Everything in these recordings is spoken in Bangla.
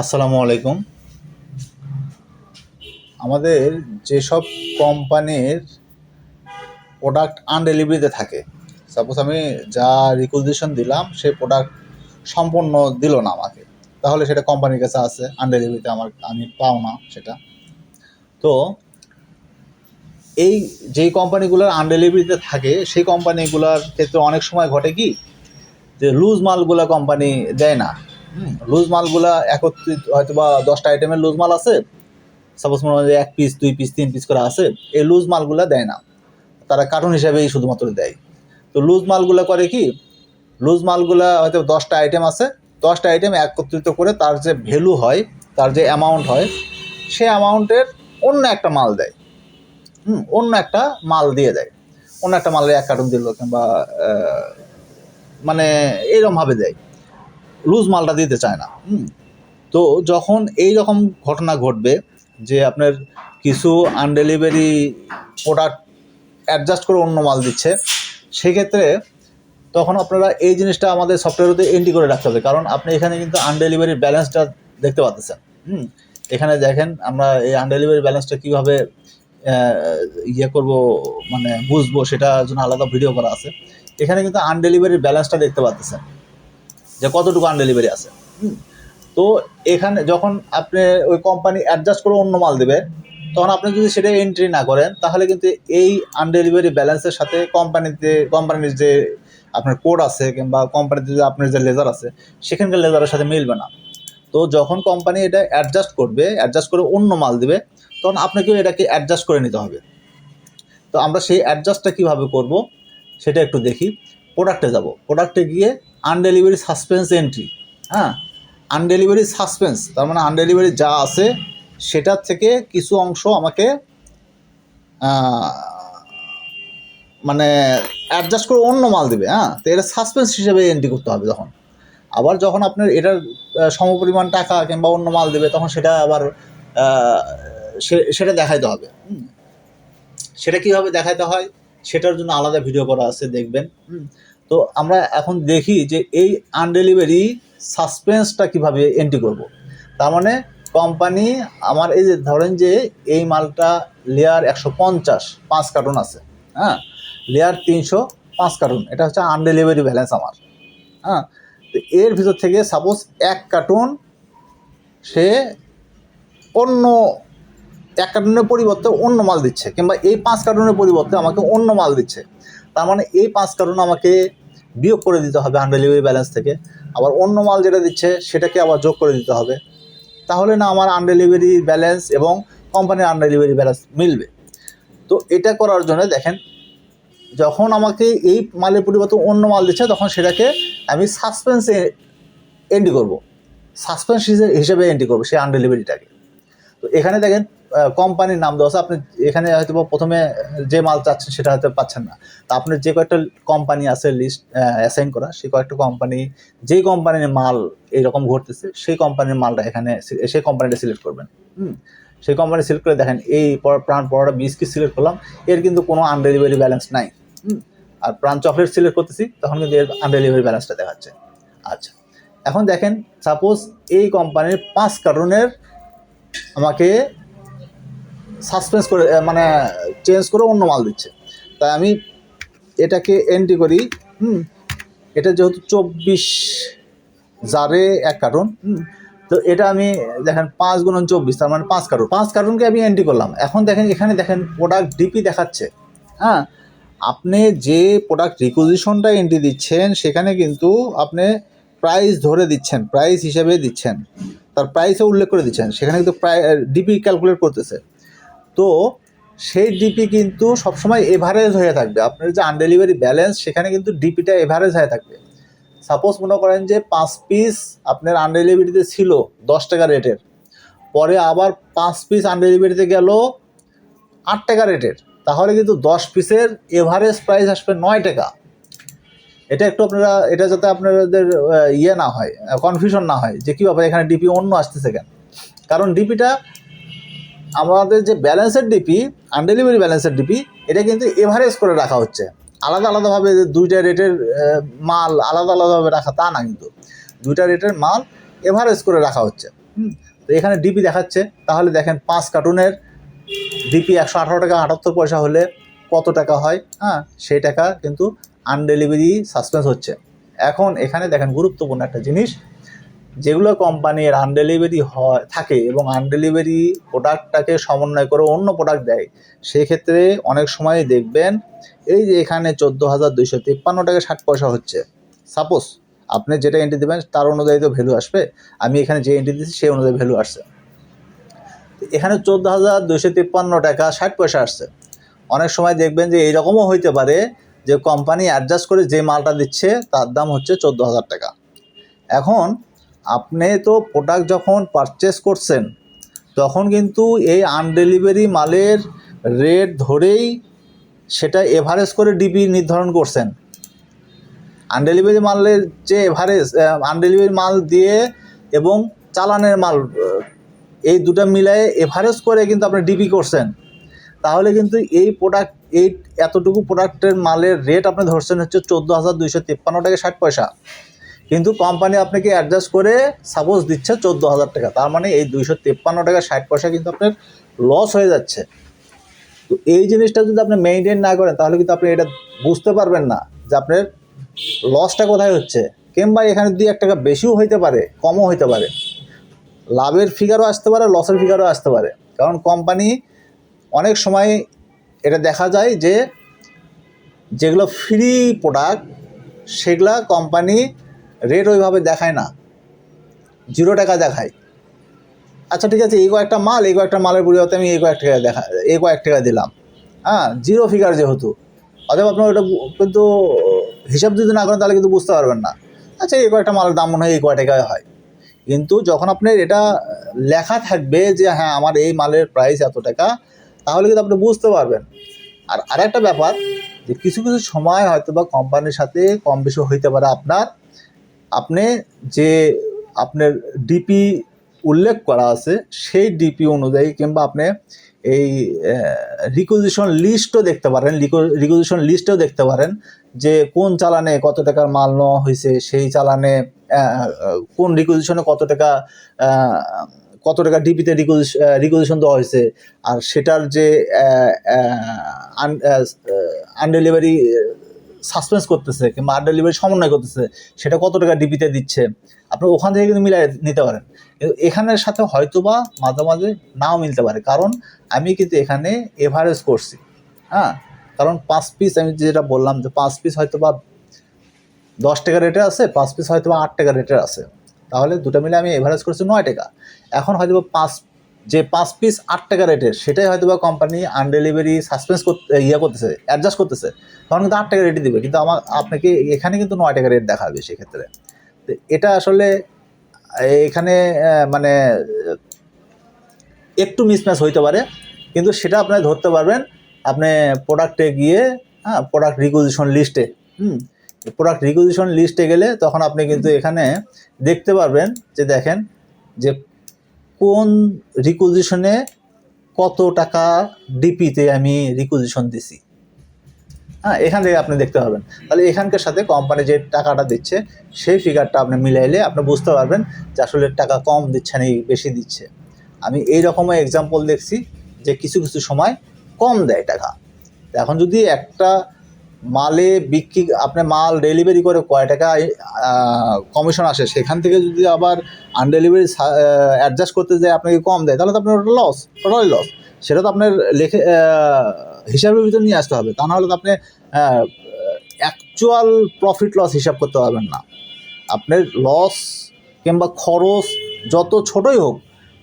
আসসালামু আলাইকুম। আমাদের যেসব কোম্পানির প্রোডাক্ট আনডেলিভারিতে থাকে সাপোজ আমি যা রিকুইজিশন দিলাম, সেই প্রোডাক্ট সম্পূর্ণ দিল না আমাকে। তাহলে সেটা কোম্পানির কাছে আছে আনডেলিভারিতে আমার, আমি পাও না সেটা। তো এই যেই কোম্পানিগুলোর আনডেলিভারিতে থাকে, সেই কোম্পানিগুলোর ক্ষেত্রে অনেক সময় ঘটে কি, যে লুজ মালগুলো কোম্পানি দেয় না। লুজ মালগুলা একত্রিত হয়তো বা দশটা আইটেমের লুজ মাল আছে। সাপোজ মনে হয় এক পিস দুই পিস তিন পিস করে আছে, এই লুজ মালগুলা দেয় না। তারা কার্টুন হিসাবেই শুধুমাত্র দেয়। তো লুজ মালগুলা করে কি? লুজ মালগুলা হয়তো দশটা আইটেম আছে, দশটা আইটেম একত্রিত করে তার যে ভ্যালু হয়, তার যে অ্যামাউন্ট হয়, সে অ্যামাউন্টের অন্য একটা মাল দেয়। হুম, অন্য একটা মাল দিয়ে দেয়। অন্য একটা মালের এক কার্টুন দিল কিংবা মানে এরকমভাবে দেয়। লুজ মালটা দিতে চায় না। তো যখন এই রকম ঘটনা ঘটবে যে আপনার কিছু আনডেলিভারি প্রোডাক্ট অ্যাডজাস্ট করে অন্য মাল দিচ্ছে, সেক্ষেত্রে তখন আপনারা এই জিনিসটা আমাদের সফটওয়্যারতে এন্ট্রি করে রাখতে হবে। কারণ আপনি এখানে কিন্তু আনডেলিভারি ব্যালেন্সটা দেখতে পাচ্ছেন। হুম। এখানে দেখেন আমরা এই আনডেলিভারি ব্যালেন্সটা কীভাবে ইয়ে করব মানে বুঝব সেটার জন্য আলাদা ভিডিও করা আছে। এখানে কিন্তু আনডেলিভারির ব্যালেন্সটা দেখতে পাচ্ছেন। যে কতটুকু আনডেলিভারি আছে। তো এখানে যখন আপনি ওই কোম্পানি অ্যাডজাস্ট করে অন্য মাল দেবে তখন আপনি যদি সেটা এন্ট্রি না করেন, তাহলে কিন্তু এই আনডেলিভারি ব্যালেন্সের সাথে কোম্পানিতে কোম্পানির যে আপনার কোড আছে কিংবা কোম্পানিতে যে আপনার যে লেজার আছে, সেখানকার লেজারের সাথে মিলবে না। তো যখন কোম্পানি এটা অ্যাডজাস্ট করবে অ্যাডজাস্ট করে অন্য মাল দিবে, তখন আপনাকেও এটাকে অ্যাডজাস্ট করে নিতে হবে। তো আমরা সেই অ্যাডজাস্টটা কীভাবে করব, সেটা একটু দেখি। প্রোডাক্টে যাব। প্রোডাক্টে গিয়ে আনডেলিভারি সাসপেন্স এন্ট্রি হ্যাঁ? আনডেলিভারি সাসপেন্স তার মানে আনডেলিভারি যা আছে, সেটার থেকে কিছু অংশ আমাকে মানে অ্যাডজাস্ট করে অন্য মাল দেবে হ্যাঁ? তো এটা সাসপেন্স হিসেবে এন্ট্রি করতে হবে তখন আবার যখন আপনার এটার সমপরিমাণ টাকা কিংবা অন্য মাল দেবে, তখন সেটা আবার সেটা দেখাইতে হবে সেটা কীভাবে দেখাইতে হয়, সেটার জন্য আলাদা ভিডিও করা আছে, দেখবেন। তো আমরা এখন দেখি যে এই আনডেলিভারি সাসপেন্সটা কীভাবে এন্ট্রি করব। তার মানে কোম্পানি, আমার এই যে ধরেন যে এই মালটা লেয়ার একশো পঞ্চাশ, পাঁচ কার্টুন আছে হ্যাঁ? লেয়ার তিনশো, পাঁচ কার্টুন, এটা হচ্ছে আনডেলিভারি ব্যালেন্স আমার হ্যাঁ? তো এর ভিতর থেকে সাপোজ এক কার্টুন সে অন্য, এক কার্টুনের পরিবর্তে অন্য মাল দিচ্ছে, কিংবা এই পাঁচ কার্টুনের পরিবর্তে আমাকে অন্য মাল দিচ্ছে। তার মানে এই পাঁচ কারণ আমাকে বিয়োগ করে দিতে হবে আনডেলিভারি ব্যালেন্স থেকে। আবার অন্য মাল যেটা দিচ্ছে, সেটাকে আবার যোগ করে দিতে হবে। তাহলে না আমার আনডেলিভারি ব্যালেন্স এবং কোম্পানির আনডেলিভারি ব্যালেন্স মিলবে। তো এটা করার জন্য দেখেন, যখন আমাকে এই মালের পরিবর্তে অন্য মাল দিচ্ছে, তখন সেটাকে আমি সাসপেন্সে এন্ট্রি করব। সাসপেন্স হিসেবে এন্ট্রি করব সেই আনডেলিভারিটাকে তো এখানে দেখেন কোম্পানির নাম দেওয়া আছে। আপনি এখানে হয়তো প্রথমে যে মাল চাচ্ছেন সেটা হয়তো পাচ্ছেন না। তা আপনার যে কয়েকটা কোম্পানি আছে লিস্ট অ্যাসাইন করা সেই কয়েকটা কোম্পানি যেই কোম্পানির মাল এইরকম ঘটতেছে, সেই কোম্পানির মালটা এখানে সেই কোম্পানিটা সিলেক্ট করবেন। হুম? সেই কোম্পানি সিলেক্ট করে দেখেন, এই পর- প্রাণ পরোটা বিস্কিট সিলেক্ট করলাম, এর কিন্তু কোনো আনডেলিভারি ব্যালেন্স নাই। হুম? আর প্রাণ চকলেট সিলেক্ট করতেছি, তখন কিন্তু এর আনডেলিভারি ব্যালেন্সটা দেখাচ্ছে। আচ্ছা এখন দেখেন সাপোজ এই কোম্পানির পাঁচ কার্টুনের আমাকে সাসপেন্স করে মানে চেঞ্জ করে অন্য মাল দিচ্ছে। তাই আমি এটাকে এন্ট্রি করি, হুম, এটা যেহেতু চব্বিশ জারে এক কার্টুন তো এটা আমি দেখেন পাঁচ গুণন চব্বিশ, তার মানে পাঁচ কার্টুন। পাঁচ কার্টুনকে আমি এন্ট্রি করলাম। এখন দেখেন, এখানে দেখেন প্রোডাক্ট ডিপি দেখাচ্ছে। হ্যাঁ আপনি যে প্রোডাক্ট রিকুইজিশনটা এন্ট্রি দিচ্ছেন, সেখানে কিন্তু আপনি প্রাইস ধরে দিচ্ছেন প্রাইস হিসাবে দিচ্ছেন। তার প্রাইসও উল্লেখ করে দিচ্ছেন। সেখানে কিন্তু প্রায় ডিপি ক্যালকুলেট করতেছে। তো সেই ডিপি কিন্তু সবসময় এভারেজ হয়ে থাকবে। আপনার যে আনডেলিভারি ব্যালেন্স সেখানে কিন্তু ডিপিটা এভারেজ হয়ে থাকবে। সাপোজ মনে করেন যে পাঁচ পিস আপনার আনডেলিভারিতে ছিল দশ টাকা রেটের পরে আবার পাঁচ পিস আনডেলিভারিতে গেল আট টাকা রেটের তাহলে কিন্তু দশ পিসের এভারেজ প্রাইস আসবে নয় টাকা। এটা একটু আপনারা, এটা যাতে আপনাদের ইয়ে না হয় কনফিউশন না হয় যে কী ব্যাপার এখানে ডিপি অন্য আসতেছে কেন। কারণ ডিপিটা আমাদের যে ব্যালেন্সের ডিপি আনডেলিভারি ব্যালেন্সের ডিপি, এটা কিন্তু এভারেজ করে রাখা হচ্ছে। আলাদা আলাদাভাবে দুইটা রেটের মাল আলাদা আলাদাভাবে রাখা, তা না কিন্তু। দুইটা রেটের মাল এভারেজ করে রাখা হচ্ছে। হুম? তো এখানে ডিপি দেখাচ্ছে। তাহলে দেখেন পাঁচ কার্টুনের ডিপি একশো আঠারো টাকা, আটাত্তর পয়সা হলে কত টাকা হয়? হ্যাঁ সেই টাকা কিন্তু আনডেলিভারি সাসপেন্স হচ্ছে। এখন এখানে দেখেন গুরুত্বপূর্ণ একটা জিনিস। যেগুলো কোম্পানির আনডেলিভারি হয়, থাকে এবং আনডেলিভারি প্রোডাক্টটাকে সমন্বয় করে অন্য প্রোডাক্ট দেয় সেই ক্ষেত্রে অনেক সময় দেখবেন এই যে এখানে চোদ্দ হাজার দুইশো তিপ্পান্ন টাকা ষাট পয়সা হচ্ছে। সাপোজ আপনি যেটা এন্ট্রি দেবেন তার অনুযায়ী তো ভ্যালু আসবে, আমি এখানে যে এন্ট্রি দিচ্ছি সেই অনুযায়ী ভ্যালু আসছে। এখানে চোদ্দ হাজার দুইশো তিপ্পান্ন টাকা ষাট পয়সা আসছে। অনেক সময় দেখবেন যে এইরকমও হইতে পারে যে কোম্পানি অ্যাডজাস্ট করে যে মালটা দিচ্ছে তার দাম হচ্ছে চোদ্দ হাজার টাকা। এখন আপনি তো প্রোডাক্ট যখন পারচেস করছেন, তখন কিন্তু এই আনডেলিভারি মালের রেট ধরেই সেটা এভারেজ করে ডিপি নির্ধারণ করছেন। আনডেলিভারি মালের যে এভারেজ আনডেলিভারি মাল দিয়ে এবং চালানের মাল এই দুটো মিলায়ে এভারেজ করে কিন্তু আপনি ডিপি করছেন। তাহলে কিন্তু এই প্রোডাক্ট এই এতটুকু প্রোডাক্টের মালের রেট আপনি ধরছেন হচ্ছে চোদ্দ হাজার দুইশো তিপ্পান্ন টাকা ষাট পয়সা। কিন্তু কোম্পানি আপনাকে অ্যাডজাস্ট করে সাপোজ দিচ্ছে চোদ্দ হাজার টাকা, তার মানে এই দুইশো তিপ্পান্ন টাকা ষাট পয়সা কিন্তু আপনার লস হয়ে যাচ্ছে। তো এই জিনিসটা যদি আপনি মেনটেন না করেন, তাহলে কিন্তু আপনি এটা বুঝতে পারবেন না যে আপনার লসটা কোথায় হচ্ছে। কিংবা এখানে দুই এক টাকা বেশিও হইতে পারে, কমও হইতে পারে। লাভের ফিগারও আসতে পারে লসের ফিগারও আসতে পারে। কারণ কোম্পানি অনেক সময় এটা দেখা যায় যে যেগুলো ফ্রি প্রোডাক্ট সেগুলা কোম্পানি রেট ওইভাবে দেখায় না। জিরো টাকা দেখায়। আচ্ছা ঠিক আছে, এই কয়েকটা মাল, এই কয়েকটা মালের পরিবর্তে আমি এই কয়েক টাকা দেখা এই কয়েক টাকা দিলাম। হ্যাঁ জিরো ফিগার যেহেতু। অতএব আপনার ওটা কিন্তু হিসাব যদি না করেন, তাহলে কিন্তু বুঝতে পারবেন না। আচ্ছা এই কয়েকটা মালের দাম মনে হয় এই কয় টাকায় হয়। কিন্তু যখন আপনার এটা লেখা থাকবে যে হ্যাঁ আমার এই মালের প্রাইস এত টাকা, তাহলে কিন্তু আপনি বুঝতে পারবেন। আর আরেকটা ব্যাপার, যে কিছু কিছু সময় হয়তো বা কোম্পানির সাথে কম বেশি হইতে পারে আপনার। আপনি যে আপনার ডিপি উল্লেখ করা আছে, সেই ডিপি অনুযায়ী কিংবা আপনি এই রিকুইজিশন লিস্টও দেখতে পারেন রিকুইজিশন লিস্টেও দেখতে পারেন যে কোন চালানে কত টাকার মাল নেওয়া হয়েছে, সেই চালানে কোন রিকুইজিশনে কত টাকা কত টাকা ডিপিতে রিকুইজিশন দেওয়া হয়েছে, আর সেটার যে আনডেলিভারি সাসপেন্স করতেছে কিংবা আনডেলিভারি সমন্বয় করতেছে, সেটা কত টাকা ডিপিতে দিচ্ছে, আপনি ওখান থেকে কিন্তু মিলাই নিতে পারেন। কিন্তু এখানের সাথে হয়তোবা মাঝে মাঝে নাও মিলতে পারে। কারণ আমি কিন্তু এখানে এভারেজ করছি হ্যাঁ? কারণ পাঁচ পিস আমি যেটা বললাম যে পাঁচ পিস হয়তো বা দশ টাকা রেটে আছে, পাঁচ পিস হয়তো বা আট টাকা রেটের আছে। তাহলে দুটো মিলে আমি এভারেজ করছি নয় টাকা। এখন হয়তো বা পাঁচ যে পাঁচ পিস আট টাকা রেটের সেটাই হয়তো বা কোম্পানি আনডেলিভারি সাসপেন্স করতে ইয়ে করতেছে অ্যাডজাস্ট করতেছে। তখন কিন্তু আট টাকা রেটে দিবে। কিন্তু আমার, আপনাকে এখানে কিন্তু নয় টাকা রেট দেখাবে সেক্ষেত্রে। তো এটা আসলে, এখানে মানে একটু মিসম্যাচ হইতে পারে। কিন্তু সেটা আপনি ধরতে পারবেন, আপনি প্রোডাক্টে গিয়ে হ্যাঁ প্রোডাক্ট রিকুইজিশন লিস্টে হুম প্রোডাক্ট রিকুইজিশন লিস্টে গেলে তখন আপনি কিন্তু এখানে দেখতে পারবেন যে দেখেন যে কোন রিকুইজিশনে কত টাকা ডিপিতে আমি রিকুইজিশন দিছি? হ্যাঁ এখান থেকে আপনি দেখতে পারবেন। তাহলে এখানকার সাথে কোম্পানি যে টাকাটা দিচ্ছে, সেই ফিগারটা আপনি মিলাইলে আপনি বুঝতে পারবেন যে আসলে টাকা কম দিচ্ছে না বেশি দিচ্ছে। আমি এই রকমের এক্সাম্পল দেখছি যে কিছু কিছু সময় কম দেয় টাকা। এখন যদি একটা মালে বিক্রি আপনি মাল ডেলিভারি করে কয় টাকা কমিশন আসে? সেখান থেকে যদি আবার আনডেলিভারি অ্যাডজাস্ট করতে যায়, আপনাকে কম দেয়, তাহলে তো আপনার ওটা লস টোটালি লস সেটা তো আপনার লেখে হিসাবের ভিতর নিয়ে আসতে হবে। তা নাহলে তো আপনি অ্যাকচুয়াল প্রফিট লস হিসাব করতে পারবেন না। আপনার লস কিংবা খরচ যত ছোটই হোক,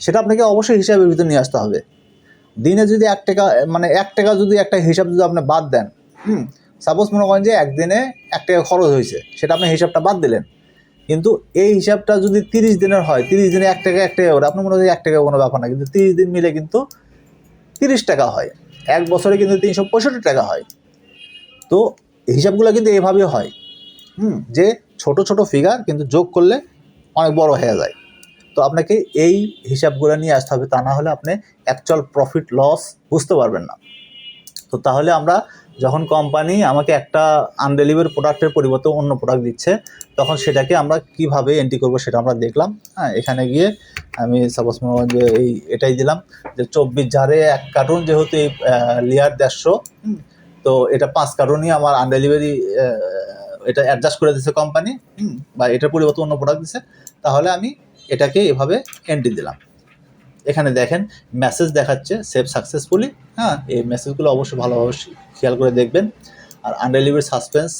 সেটা আপনাকে অবশ্যই হিসাবের ভিতর নিয়ে আসতে হবে। দিনে যদি এক টাকা মানে এক টাকা যদি একটা হিসাব যদি আপনি বাদ দেন, হুম সাপোজ মনে করেন যে একদিনে এক টাকা খরচ হয়েছে, সেটা আপনি হিসাবটা বাদ দিলেন। কিন্তু এই হিসাবটা যদি তিরিশ দিনের হয়, তিরিশ দিনে এক টাকা এক টাকা করে, আপনার মনে হয় এক টাকা কোনো ব্যাপার না, কিন্তু তিরিশ দিন মিলে কিন্তু তিরিশ টাকা হয়। এক বছরে কিন্তু তিনশো পঁয়ষট্টি টাকা হয়। তো হিসাবগুলো কিন্তু এভাবে হয়। হুম, যে ছোট ছোট ফিগার কিন্তু যোগ করলে অনেক বড় হয়ে যায়। তো আপনাকে এই হিসাবগুলো নিয়ে আসতে হবে, তা না হলে আপনি অ্যাকচুয়াল প্রফিট লস বুঝতে পারবেন না। তো তাহলে আমরা যখন কোম্পানি আমাকে একটা আনডেলিভারি প্রোডাক্টের পরিবর্তে অন্য প্রোডাক্ট দিচ্ছে, তখন সেটাকে আমরা কীভাবে এন্ট্রি করব সেটা আমরা দেখলাম। হ্যাঁ এখানে গিয়ে আমি সাপোজ মনে করেন যে এই এটাই দিলাম যে চব্বিশ জারে এক কার্টুন যেহেতু এই লেয়ার দেড়শো তো এটা পাঁচ কার্টুনই আমার আনডেলিভারি এটা অ্যাডজাস্ট করে দিচ্ছে কোম্পানি বা এটার পরিবর্তে অন্য প্রোডাক্ট দিচ্ছে তাহলে আমি এটাকে এভাবে এন্ট্রি দিলাম। এখানে দেখেন মেসেজ দেখাচ্ছে সেভ সাকসেসফুলি হ্যাঁ? এই মেসেজগুলো অবশ্যই ভালোভাবে খেয়াল করে দেখবেন। আর আনডেলিভারি সাসপেন্স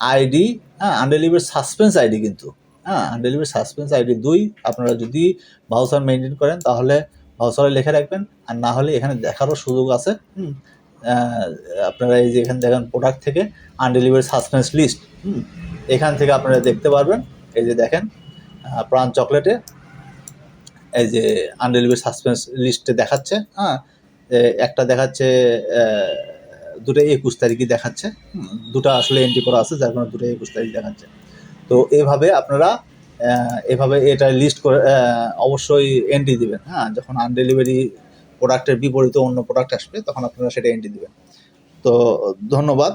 আইডি হ্যাঁ? আনডেলিভারি সাসপেন্স আইডি কিন্তু হ্যাঁ? আনডেলিভারি সাসপেন্স আইডি দুই, আপনারা যদি ভাউচার মেনটেন করেন, তাহলে ভাউচারে লিখে রাখবেন, আর না হলে এখানে দেখারও সুযোগ আছে, হুম? আপনারা এই যে এখানে দেখেন প্রোডাক্ট থেকে আনডেলিভারি সাসপেন্স লিস্ট হুম? এখান থেকে আপনারা দেখতে পারবেন, এই যে দেখেন প্রাণ চকলেটে এই যে আনডেলিভারি সাসপেন্স লিস্টে দেখাচ্ছে হ্যাঁ? একটা দেখাচ্ছে দুটো একুশ তারিখই দেখাচ্ছে দুটো আসলে এন্ট্রি করা আছে, যার কারণে দুটো একুশ তারিখ দেখাচ্ছে। তো এভাবে আপনারা এভাবে এটা লিস্ট করে অবশ্যই এন্ট্রি দিবেন হ্যাঁ? যখন আনডেলিভারি প্রোডাক্টের বিপরীতে অন্য প্রোডাক্ট আসবে, তখন আপনারা সেটা এন্ট্রি দিবেন। তো ধন্যবাদ।